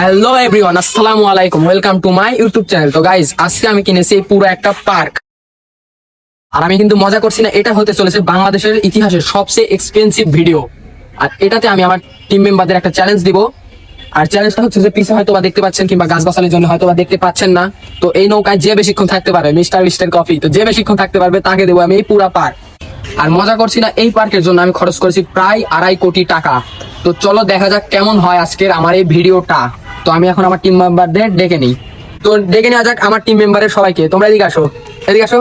Hello everyone আসসালামু আলাইকুম welcome to my YouTube channel তো গাইজ আজকে আমি কিনেছি পুরো একটা পার্ক আর আমি কিন্তু মজা করছি না, এটা হতে চলেছে বাংলাদেশের ইতিহাসের সবচেয়ে এক্সপেন্সিভ ভিডিও আর এটাতে আমি আমার টিম মেম্বারদের একটা চ্যালেঞ্জ দিব। আর চ্যালেঞ্জটা হচ্ছে যে পিছে হয়তো বা দেখতে পাচ্ছেন কিংবা গাছ গাছালির জন্য হয়তো বা দেখতে পাচ্ছেন না। তো এই নৌকায় যে বেশিক্ষণ থাকতে পারে মিস্টার মিস্টার কফি তো যে বেশিক্ষণ থাকতে পারবে, তাকে দেবো আমি এই পুরা পার্ক আর মজা করছি না, এই পার্কের জন্য আমি খরচ করেছি প্রায় আড়াই কোটি টাকা। তো চলো দেখা যাক কেমন হয় আজকের আমার এই ভিডিওটা তো আমি এখন আমার টিম মেম্বারদের ডেকে নিই। তো ডেকে নেওয়া যাক আমার টিম মেম্বারের সবাইকে। তোমরা এদিকে আসো। এদিকে আসো।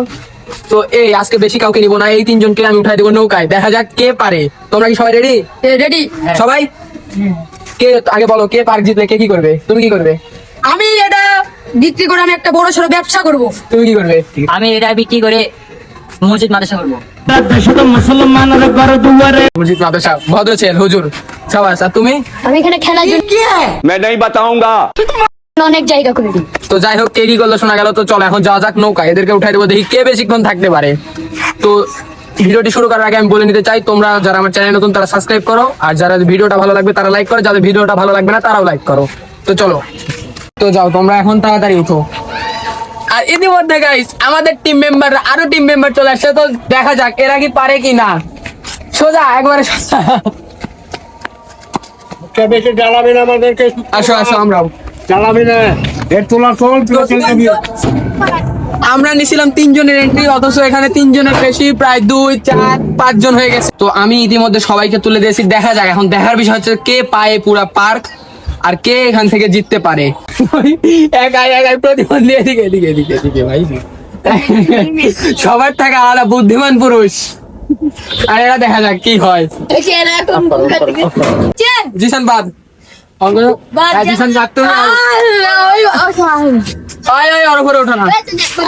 তো এই আজকে বেশি কাউকে নিবো না। এই তিনজনকে আমি উঠাই দেবো নৌকায়। দেখা যাক কে পারে। তোমরা কি সবাই রেডি রেডি সবাই? কে আগে বলো কে পার্ক জিতলে কে কি করবে? তুমি কি করবে? আমি এটা বিক্রি করে আমি একটা বড় সড়ো ব্যবসা করব। তুমি কি করবে? আমি এটা বিক্রি করে মসজিদ মাদ্রাসা করবো দেশত মুসলমানের ঘর দুয়ারে মসজিদ মাদ্রাসা ভদ্র ছেলে হুজুর সবাই আর তুমি আমি এখানে খেলার জন্য मैं नहीं बताऊंगा অনেক জায়গা করে দিই তো যাই হোক কে কি করলো শোনা গেল তো চলো এখন যাওয়া যাক নৌকা এদেরকে উঠাই দেবো দেখি কে বেশিক্ষণ থাকতে পারে তো ভিডিওটি শুরু করার আগে আমি বলে নিতে চাই তোমরা যারা আমার চ্যানেল নতুন তারা সাবস্ক্রাইব করো আর যারা ভিডিওটা ভালো লাগবে তারা লাইক করো যাদের ভিডিওটা ভালো লাগবে না তারাও লাইক করো তো চলো তো যাও তোমরা এখন তাড়াতাড়ি উঠো আর ইতিমধ্যে গাইস আমাদের টিম মেম্বার আরও টিম মেম্বার চলে আসছে তো দেখা যাক এরা কি পারে কি না। সোজা একবারে সোজা। বেশি জ্বালাবি না আমাদেরকে? আসো আসো আমরাও। জ্বালাবি না। এর তোলা চল তুই চলে যাবি আমরা নিছিলাম তিনজনের এন্ট্রি অথচ এখানে তিনজনের বেশি প্রায় দুই চার পাঁচ জন হয়ে গেছে। তো আমি ইতিমধ্যে সবাইকে তুলে দিয়েছি দেখা যাক এখন দেখার বিষয় হচ্ছে কে পায় পুরা পার্ক আর কে এখান থেকে জিততে পারে? একাই একাই প্রতিবন্ধী এদিকে এদিকে এদিকে এদিকে ভাই। সবার থেকে আলাদা বুদ্ধিমান পুরুষ। আর এরা দেখা যাক কি হয়। জিসান বাদ। জিসান বাদ তুমি আয় আয় ওর উপরে ওঠো না।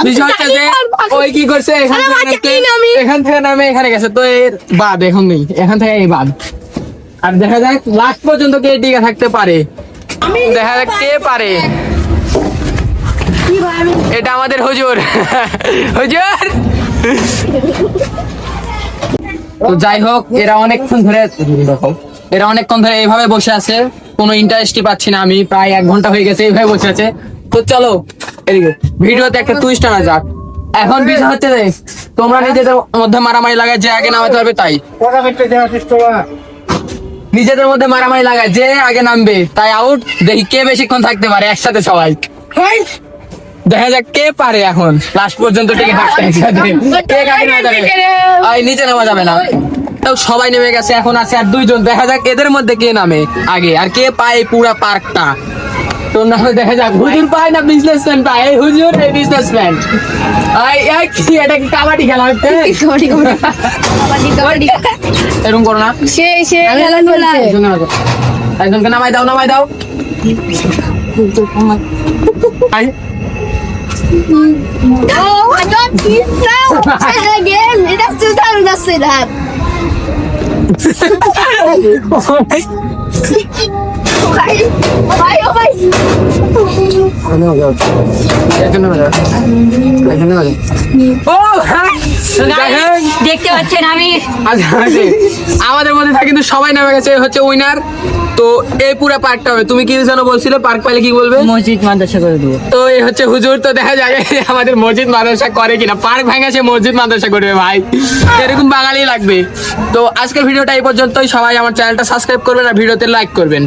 বিষয় হচ্ছে যে ওই কি করছে এখান থেকে এখান থেকে নামে এখানে গেছে। তো এর বাদ এখন নেই। এখান থেকে এই বাদ। আর দেখা যাক লাস্ট পর্যন্ত কে টিকে থাকতে পারে। দেখা যাক কে পারে। এটা আমাদের হুজুর। হুজুর। তো যাই হোক এরা অনেকক্ষণ ধরে দেখো এরা অনেকক্ষণ ধরে এইভাবে বসে আছে। কোনো ইন্টারেস্টই পাচ্ছি না আমি। প্রায় এক ঘণ্টা হয়ে গেছে এইভাবে বসে আছে। তো চলো এদিকে ভিডিওতে একটা টুইস্ট আনা যাক। এখন বিষয় হচ্ছে তোমরা নিজেদের মধ্যে মারামারি লাগায় যে আগে নামাতে পারবে তাই। নিজেদের মধ্যে মারামারি লাগায় যে আগে নামবে তাই আউট দেখি কে বেশিক্ষণ থাকতে পারে একসাথে সবাই। দেখা যাক কে পারে এখন। লাস্ট পর্যন্ত টিকে থাকতে একসাথে। কে কাকে নামা যাবে? আই নিচে নামা যাবে না। তাও সবাই নেমে গেছে এখন আছে আর দুইজন। দেখা যাক এদের মধ্যে কে নামে আগে আর কে পায় পুরা পার্কটা। তো না দেখা যাক। হুজুর পায় না বিজনেসম্যান পায়? এই হুজুর এই বিজনেসম্যান আই আই কি এটা কি কাবাডি খেলা হচ্ছে? এরকম করো না সে সে। একজনকে নামাই দাও নামাই দাও আই Oh, I. Try again. That's too. That's? পাচ্ছেন আমি। আচ্ছা, আচ্ছা। আমাদের মধ্যে থাকে কিন্তু সবাই নামে গেছে হচ্ছে উইনার তো এই পুরো পার্কটা হবে। তুমি কি যেন বলছিলে পার্ক পাইলে কি বলবে? মসজিদ মাদ্রাসা করে দেবো। তো এই হচ্ছে হুজুর তো দেখা যাবে আমাদের মসজিদ মাদ্রাসা করে কিনা। পার্ক ভাঙা সে মসজিদ মাদ্রাসা করবে ভাই। এরকম বাঙালি লাগবে। তো আজকের ভিডিওটা এই পর্যন্তই। সবাই আমার চ্যানেলটা সাবস্ক্রাইব করবেন আর ভিডিওতে লাইক করবেন।